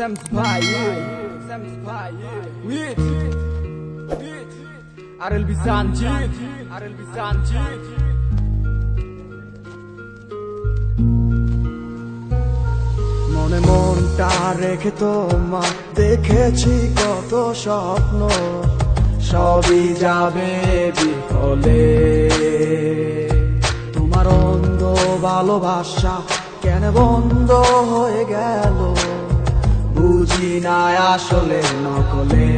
Sam's Pie, Sam's Pie, with, with, RLB Sanjit, RLB Sanjit. মনে মনটা রেখে তোমার দেখেছি কত স্বপ্ন। সবই যাবে বিফলে। তোমার অন্ধ ভালোবাসা কেন বন্ধ হয়ে গেল? বুঝি না আসলে নকলে।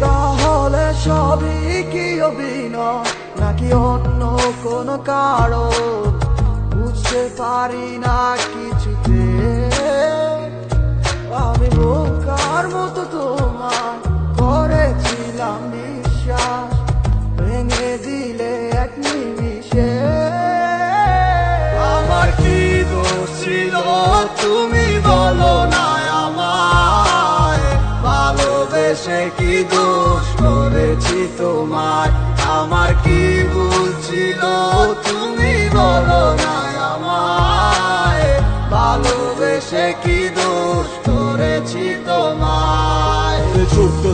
তাহলে সবই কি অভিনয়? নাকি অন্য কোনো কারও বুঝতে পারি না কিছুতে। আমি বোকার ভালোবেসে কি দোষ? করেছি তোমার আমার কি ভুল তুমি বলো না আমায়। ভালোবেসে কি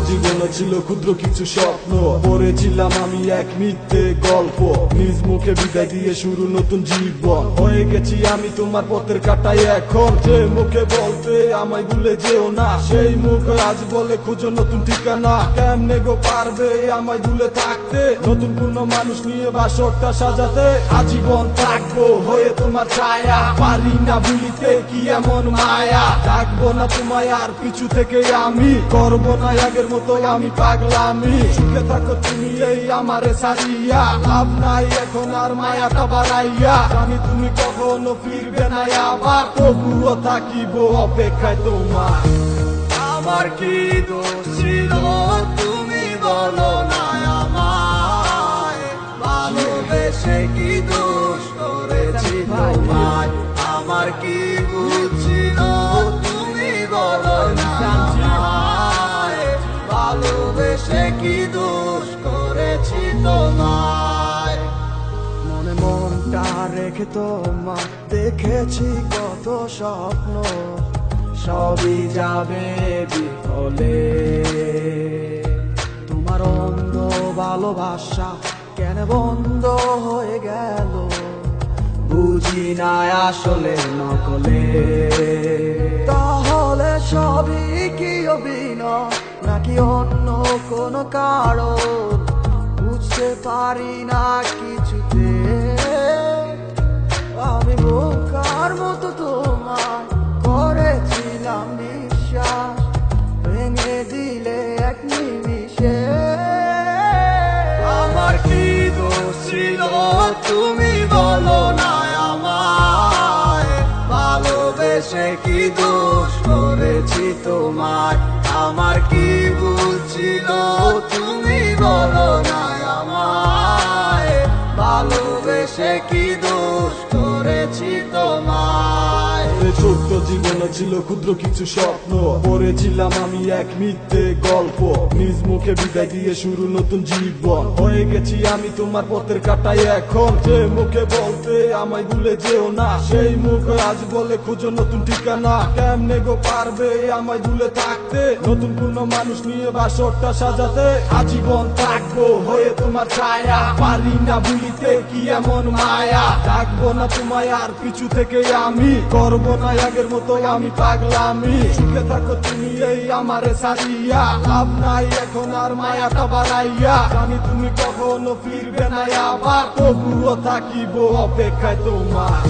জীবনে ছিল ক্ষুদ্র কিছু স্বপ্ন। পড়েছিলাম আমি এক মিথ্যে গল্প। নিজ মুখে বিদায় দিয়ে শুরু নতুন জীবন। হয়ে গেছি আমি তোমার পথের কাটাই এখন। যে মুখে বলতে আমায় ভুলে যেও না। সেই মুখ আজ বলে খুঁজো নতুন ঠিকানা। কেমনে গো পারবে আমায় ভুলে থাকতে? নতুন কোন মানুষ নিয়ে বাসরটা সাজাতে আজীবন থাকব। হয়ে তোমার ছায়া, পারি না ভুলিতে কি এমন মায়া? ডাকবো না তোমায় আর পিছু থেকে আমি। করব না আগের মতো আমি পাগলামি। সুখে থাকো তুমি এই আমারে সারিয়া লাভ নাই এখন আর মায়াটা বাড়াইয়া। জানি তুমি কখনো ফিরবে না আবার। তবুও থাকিব অপেক্ষায় তোমার। আমার কি দোষ ছিল? তুমি বলো না আমায়। ভালোবেসে কি দোষ করেছি তোমায়? আমার কি তোমায় মনে মনটা রেখে তোমার দেখেছি কত স্বপ্ন। সবই যাবে বিফলে। তোমার অন্ধ ভালোবাসা কেন বন্ধ হয়ে গেল? বুঝি না আসলে নকলে। তাহলে সবই কি অভিনয়? নাকি অন্য কোনো কারণ? পারি না কিছুতে। আমি বোকার মতো তোমার করেছিলাম বিশ্বাস ভেঙে দিলে এক নিমিষে। আমার কি দোষ ছিল? তুমি বলো না আমায়। ভালোবেসে কি দোষ করেছি তোমায়? আমার কি ভুল ছিল? তুমি বলো কি দোষ করেছি তোমায়? এ ছোট্ট জীবনে ছিল ক্ষুদ্র কিছু স্বপ্ন। পড়েছিলাম আমি এক মিথ্যে গল্প। নিজ মুখে বিদায় দিয়ে শুরু নতুন জীবন। হয়ে গেছি আমি তোমার পথের কাটাই এখন। যে মুখে বলতে আমায় ভুলে যেও না। সেই মুখ আজ বলে খুঁজো নতুন ঠিকানা। কেমনে গো পারবে আমায় ভুলে থাকতে? নতুন কোন মানুষ নিয়ে বাসরটা সাজাতে আজীবন থাকব। হয়ে তোমার ছায়া, পারি না ভুলিতে কি এমন মায়া? থাকব না তোমায় আর পিছু থেকে আমি। করব না আগের মতো আমি পাগলামি। সুখে থাকো তুমি এই আমারে সারিয়া। লাভ নাই এখন আর মায়াটা বাড়াইয়া। জানি তুমি কখনো ফিরবে না আবার। তবুও থাকিব অপেক্ষায় তোমার।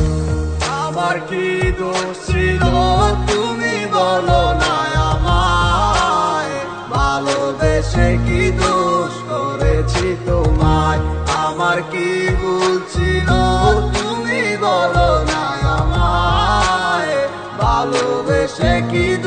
আমার কি দোষ ছিল? তুমি বলো না ভালোবেসে কি দোষ করেছি তোমায়? আমার কি Keep